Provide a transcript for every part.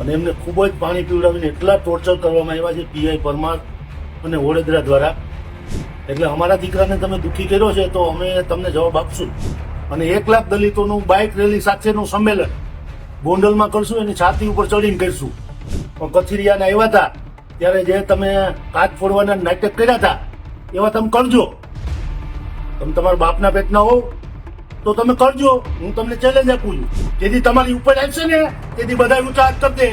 અને એમને ખૂબ જ પાણી પીવડાવીને એટલા ટોર્ચર કરવામાં આવ્યા છે પીઆઈ પરમાર અને વડોદરા દ્વારા. એટલે અમારા દીકરાને તમે દુઃખી કર્યો છે તો અમે તમને જવાબ આપશું. અને એક લાખ દલિતોનું બાઇક રેલી સાથેનું સંમેલન ગોંડલમાં કરશું એની છાતી ઉપર ચડીને કરશું. પણ કથિરિયાને આવ્યા હતા, ત્યારે જે તમે કાચ ફોડવાના નાટક કર્યા હતા, એવા તમે કરજો. તમે તમારા બાપના પેટના હોવ તો તમે કરજો, હું તમને ચેલેન્જ આપું છું. જેથી તમારી ઉપર આવશે ને, તેથી બધા ઉચાર કરી દે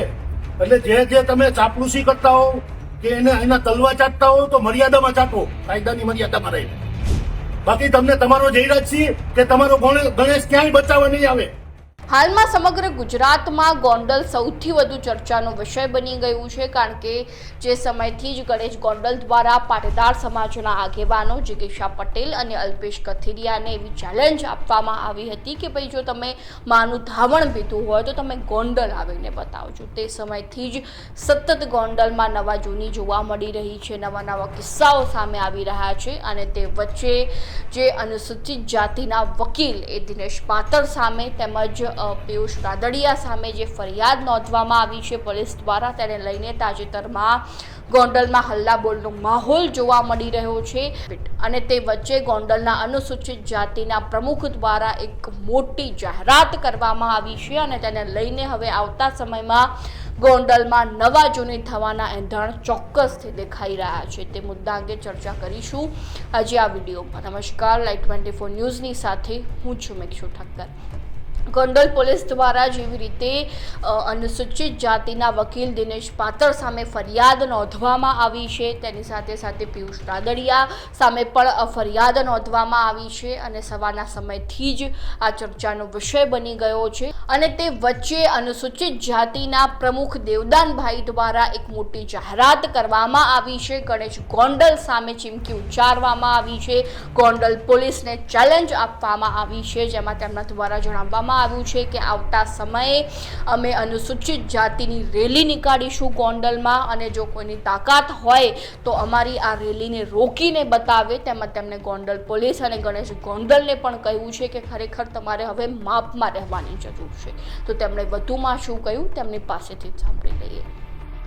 એટલે જે જે તમે ચાપલુસી કરતા હોવ, કે એને એના તલવા ચાટતા હોવ, તો મર્યાદામાં ચાટો. કાયદાની મર્યાદામાં રહીને. બાકી તમને તમારો જયરાજસિંહ કે તમારો ગણેશ ક્યાંય બચાવવા નહીં આવે. હાલમાં સમગ્ર ગુજરાતમાં ગોંડલ સૌથી વધુ ચર્ચાનો વિષય બની ગયું છે, કારણ કે જે સમયથી જ ગણેશ ગોંડલ દ્વારા પાટીદાર સમાજના આગેવાનો જિગીશા પટેલ અને અલ્પેશ કથિરિયાને એવી ચેલેન્જ આપવામાં આવી હતી કે ભાઈ જો તમે માનું ધાવણ પીધું હોય તો તમે ગોંડલ આવીને બતાવજો. તે સમયથી જ સતત ગોંડલમાં નવા જૂની જોવા મળી રહી છે, નવા નવા કિસ્સાઓ સામે આવી રહ્યા છે અને તે વચ્ચે જે અનુસૂચિત જાતિના વકીલ એ દિનેશ પાતર સામે તેમજ પિયુષ રાદડિયા સામે જે ફરિયાદ નોંધવામાં આવી છે, પોલીસ દ્વારા તેને લઈને તાજેતરમાં ગોંડલમાં હલ્લાબોલનો માહોલ જોવા મળી રહ્યો છે. અને તે વચ્ચે ગોંડલના અનુસૂચિત જાતિના પ્રમુખ દ્વારા એક મોટી જાહેરાત કરવામાં આવી છે અને તેને લઈને હવે આવતા સમયમાં ગોંડલમાં નવા જૂની થવાના એંધાણ ચોક્કસથી દેખાઈ રહ્યા છે. તે મુદ્દા અંગે ચર્ચા કરીશું આજે આ વિડીયોમાં નમસ્કાર. લાઈટ ટ્વેન્ટી ફોર ન્યૂઝની સાથે હું છું મેક્ષુ ઠક્કર. ગોંડલ પોલીસ દ્વારા જેવી રીતે અનુસૂચિત જાતિના વકીલ દિનેશ પાતર સામે ફરિયાદ નોંધવામાં આવી છે. તેની સાથે સાથે પિયુષ રાદડિયા સામે પણ ફરિયાદ નોંધવામાં આવી છે અને સવારના સમયથી જ આ ચર્ચાનો વિષય બની ગયો છે. અને તે વચ્ચે અનુસૂચિત જાતિના પ્રમુખ દેવદાનભાઈ દ્વારા એક મોટી જાહેરાત કરવામાં આવી છે. ગણેશ ગોંડલ સામે ચીમકી ઉચ્ચારવામાં આવી છે. ગોંડલ પોલીસને ચેલેન્જ આપવામાં આવી છે, જેમાં તેમના દ્વારા જણાવવામાં આવ્યું છે કે આવતા સમયે અમે અનુસૂચિત જાતિની રેલી નીકાળીશું ગોંડલમાં અને જો કોઈની તાકાત હોય તો અમારી આ રેલીને રોકીને બતાવે તેમજ તેમણે ગોંડલ પોલીસ અને ગણેશ ગોંડલને પણ કહ્યું છે કે ખરેખર તમારે હવે માપમાં રહેવાની જરૂર છે. તો તેમણે વધુમાં શું કહ્યું? તેમની પાસેથી સાંભળી લઈએ.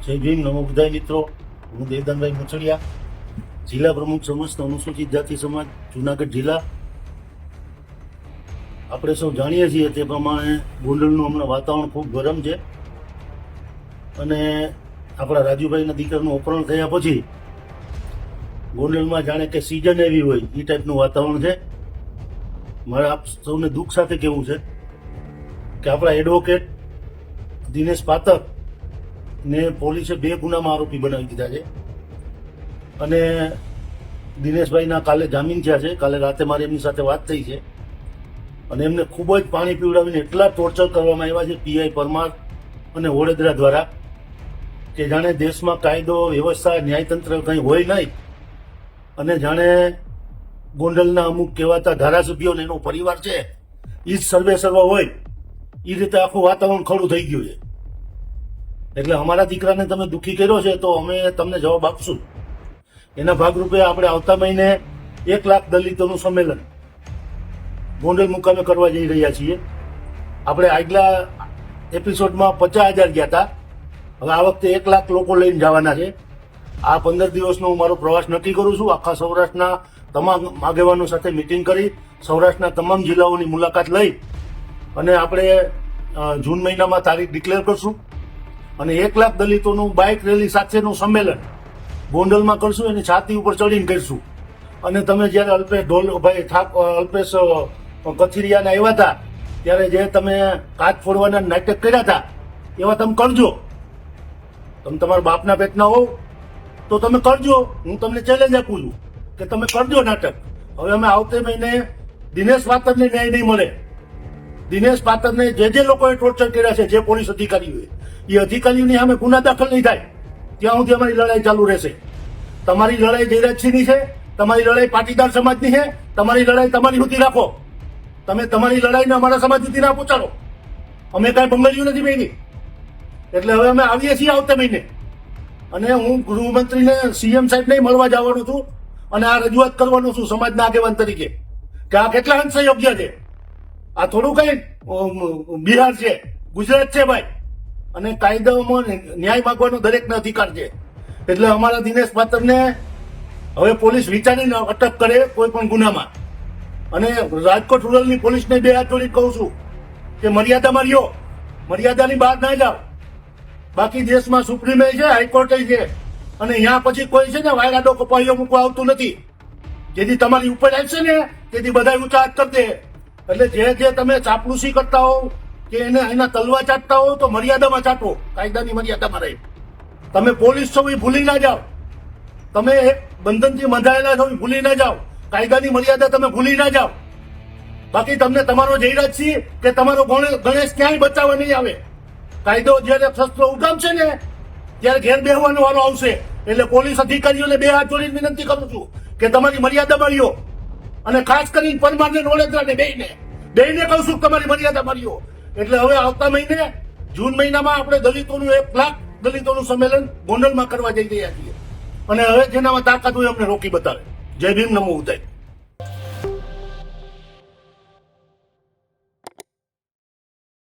જય ભીમ. નમો બધાય મિત્રો. હું દેવદાનભાઈ મુચડિયા જિલ્લા પ્રમુખ સમસ્ત અનુસૂચિત જાતિ સમાજ, જુનાગઢ જિલ્લા. આપણે સૌ જાણીએ છીએ તે પ્રમાણે ગોંડલનું હમણાં વાતાવરણ ખૂબ ગરમ છે. અને આપણા રાજુભાઈના દીકરાનું અપહરણ થયા પછી ગોંડલમાં જાણે કે સિઝન એવી હોય એ ટાઈપનું વાતાવરણ છે. મારે આપ સૌને દુઃખ સાથે કહેવું છે કે આપણા એડવોકેટ દિનેશ પાતક ને પોલીસે બે ગુનામાં આરોપી બનાવી દીધા છે. અને દિનેશભાઈના કાલે જામીન થયા છે. કાલે રાતે મારી એમની સાથે વાત થઈ છે. અને એમને ખૂબ જ પાણી પીવડાવીને એટલા ટોર્ચર કરવામાં આવ્યા છે પીઆઈ પરમાર અને વડોદરા દ્વારા કે જાણે દેશમાં કાયદો, વ્યવસ્થા, ન્યાયતંત્ર કંઈ હોય નહીં અને જાણે ગોંડલના અમુક કહેવાતા ધારાસભ્યો ને એનો પરિવાર છે એ જ સર્વે સર્વ હોય એ રીતે આખું વાતાવરણ ખડું થઈ ગયું છે. એટલે અમારા દીકરાને તમે દુઃખી કર્યો છે તો અમે તમને જવાબ આપશું. એના ભાગરૂપે આપણે આવતા મહિને એક લાખ દલિતોનું સંમેલન ગોંડલ મુકામે કરવા જઈ રહ્યા છીએ. આપણે આગલા એપિસોડમાં પચાસ હજાર ગયા હતા. હવે આ વખતે એક લાખ લોકો લઈને જવાના છે. આ પંદર દિવસનો હું મારો પ્રવાસ નક્કી કરું છું. આખા સૌરાષ્ટ્રના તમામ આગેવાનો સાથે મિટિંગ કરી, સૌરાષ્ટ્રના તમામ જિલ્લાઓની મુલાકાત લઈ અને આપણે જૂન મહિનામાં તારીખ ડિક્લેર કરશું. અને એક લાખ દલિતોનું બાઇક રેલી સાથેનું સંમેલન ગોંડલમાં કરશું. એની છાતી ઉપર ચડીને કરશું. અને તમે જ્યારે અલ્પેશ ઢોલભાઈ ઠાક અલ્પેશ અ, કથિરિયાને આવ્યા હતા ત્યારે જે તમે કાચ ફોડવાના નાટક કર્યા હતા એવા તમે કરજો. તમે તમારા બાપના પેટના હોવ તો તમે કરજો. હું તમને ચેલેન્જ આપું છું કે તમે કરજો નાટક. હવે અમે આવતે મહિને દિનેશ પાત્રને ન્યાય નહીં મળે. દિનેશ પાત્રને જે જે લોકોએ ટોર્ચર કર્યા છે જે પોલીસ અધિકારીઓએ એ અધિકારીઓની સામે ગુના દાખલ નહીં થાય. ત્યાં સુધી અમારી લડાઈ ચાલુ રહેશે. તમારી લડાઈ જયરાજસિંહની છે તમારી લડાઈ પાટીદાર સમાજની છે તમારી લડાઈ તમારી સુધી રાખો. તમે તમારી લડાઈને અમારા સમાજ સુધી ના પહોંચાડો. અમે કાંઈ બંગડીઓ નથી મહિની એટલે હવે અમે આવીએ છીએ આવતા મહિને. અને હું ગૃહમંત્રીને સીએમ સાહેબને મળવા જવાનું છું અને આ રજૂઆત કરવાનું છું સમાજના આગેવાન તરીકે કે આ કેટલા અંશે યોગ્ય છે? આ થોડું કઈ બિહાર છે, ગુજરાત છે ભાઈ. અને કાયદાઓમાં ન્યાય માગવાનો દરેકને અધિકાર છે. એટલે અમારા દિનેશ પાત્રને હવે પોલીસ વિચારીને અટક કરે કોઈ પણ ગુનામાં. અને રાજકોટ રૂરલની પોલીસને બે હાથ કહું છું કે મર્યાદામાં રહ્યો. મર્યાદાની બહાર ના જાઓ. બાકી દેશમાં સુપ્રીમે છે, હાઈકોર્ટે છે, અને અહીંયા પછી કોઈ છે ને વાયરાડો કપાઈઓ મૂકવા આવતું નથી. જેથી તમારી ઉપર આવશે ને, તેથી બધા ઊંચા હાથ દે. એટલે જે જે તમે ચાપલુસી કરતા હો કે એને એના તલવા ચાટતા હો તો મર્યાદામાં ચાટો. કાયદાની મર્યાદામાં રહે. તમે પોલીસ છો એ ભૂલી ના જાઓ. તમે બંધનથી બંધાયેલા છો એ ભૂલી ના જાઓ. કાયદાની મર્યાદા તમે ભૂલી ના જાઓ. બાકી તમને તમારો જયરાજસિંહ કે તમારો ગણે- ગણેશ ક્યાંય બચાવવા નહીં આવે. કાયદો જ્યારે શસ્ત્ર ઉગામશે ને, ત્યારે ઘેર બેહવાનો વારો આવશે. એટલે પોલીસ અધિકારીઓને બે હાથ જોડીને વિનંતી કરું છું કે તમારી મર્યાદા મળ્યો અને ખાસ કરીને પરમાનન્ટ વડોદરાને બેને બેને કહું છું તમારી મર્યાદા મળ્યો એટલે હવે આવતા મહિને, જૂન મહિનામાં આપણે દલિતોનું એક લાખ દલિતોનું સંમેલન ગોંડલમાં કરવા જઈ રહ્યા છીએ. અને હવે જેનામાં તાકાત હોય અમને રોકી બતાવે. જય ભીમ નમો ઉદય